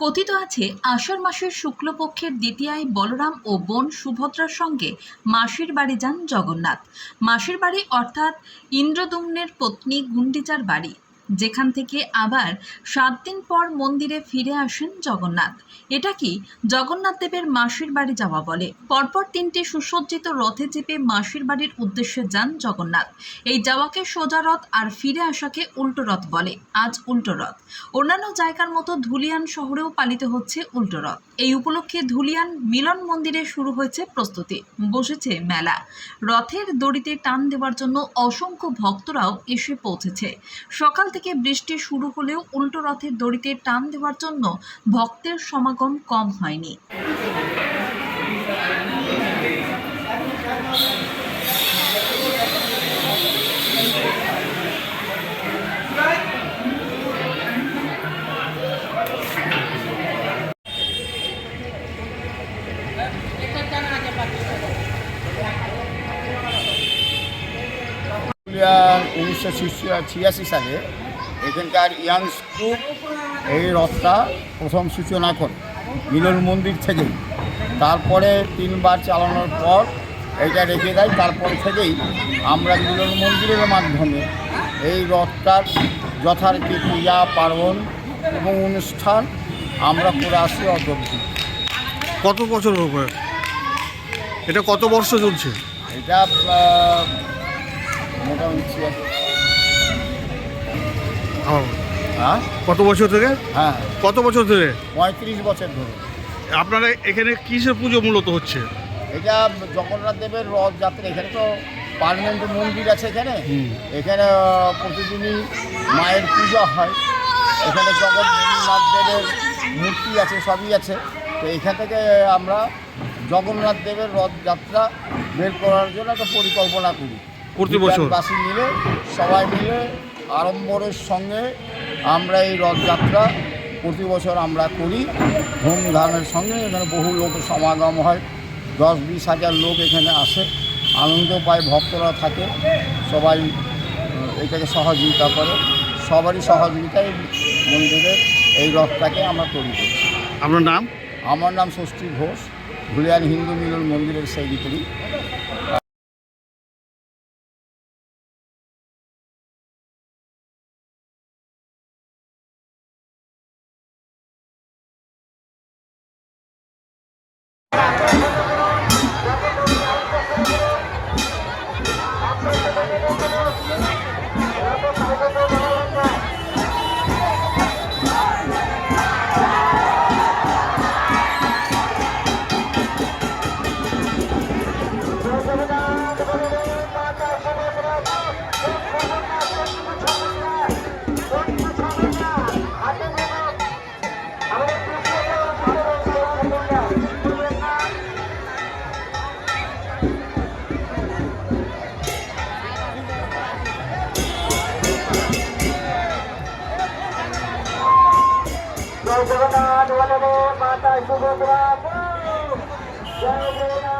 কথিত আছে আষাঢ় মাসের শুক্লপক্ষের দ্বিতীয়ায় বলরাম ও বোন সুভদ্রার সঙ্গে মাসির বাড়ি যান জগন্নাথ। মাসির বাড়ি অর্থাৎ ইন্দ্রদুম্নের পত্নী গুন্ডিচার বাড়ি। যেখান থেকে আবার সাত দিন পর মন্দিরে ফিরে আসেন জগন্নাথ। এটা কি জগন্নাথ দেবের মাসির বাড়ি যাওয়া বলে? পরপর তিনটি সুসজ্জিত রথে চেপে মাসির বাড়ির উদ্দেশ্যে যান জগন্নাথ। এই যাওয়াকে সোজা রথ আর ফিরে আসাকে উল্টো রথ বলে। আজ উল্টো রথ। অন্যান্য জায়গার মতো ধুলিয়ান শহরেও পালিত হচ্ছে উল্টো রথ। এই উপলক্ষে ধুলিয়ান মিলন মন্দিরে শুরু হয়েছে প্রস্তুতি। বসেছে মেলা। রথের দড়িতে টান দেওয়ার জন্য অসংখ্য ভক্তরাও এসে পৌঁছেছে। সকাল থেকে বৃষ্টি শুরু হলেও উল্টো রথের দড়িতে টান দেওয়ার জন্য ভক্তের সমাগম কম হয়নি। উনিশশো ছিয়াশি সালে এখানকার ইয়াংস গ্রুপ এই রথটা প্রথম সূচনা করে মিলন মন্দির থেকেই। তারপরে তিনবার চালানোর পর এটা রেখে দেয় তারপর থেকেই আমরা মিলন মন্দিরের মাধ্যমে এই রথটার যথারীতি পূজা পার্বণ এবং অনুষ্ঠান আমরা করে আসি অত কত বছর এটা কত বর্ষ চলছে? এটা মোটামুটি আহ, হ্যাঁ? কত বছর থেকে? হ্যাঁ। কত বছর ধরে? পঁয়ত্রিশ বছর ধরে। আপনারা এখানে কিসের পুজো মূলত হচ্ছে? এটা জগন্নাথ দেবের রথযাত্রা এখানে তো পার্মানেন্ট মন্দির আছে এখানে। এখানে প্রতিদিনই মায়ের পূজা হয়। এখানে জগন্নাথ দেবের মূর্তি আছে সবই আছে। তো এখান থেকে আমরা জগন্নাথ দেবের রথযাত্রা বের করার জন্য একটা পরিকল্পনা করি। প্রতি বছর? বাসী মিলে সবাই মিলে আড়ম্বরের সঙ্গে আমরা এই রথযাত্রা প্রতি বছর আমরা করি। ধুমধামের সঙ্গে এখানে বহু লোক সমাগম হয়। দশ বিশ হাজার লোক এখানে আসে। আনন্দ পায় ভক্তরা থাকে। সবাই এটাকে সহযোগিতা করে। সবারই সহযোগিতায় মন্দিরের এই রথটাকে আমরা তৈরি করছি। আপনার নাম? আমার নাম ষষ্ঠী ঘোষ। ধুলিয়ান হিন্দু মিলন মন্দিরের সেই সেক্রেটারি। জয় জগন্নাথ বলবে মাতা সুভদ্রা জয় জগন্নাথ বলবে। মাতা সুভদ্রা